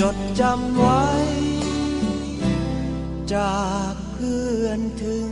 จดจำไว้ จากเพื่อนถึง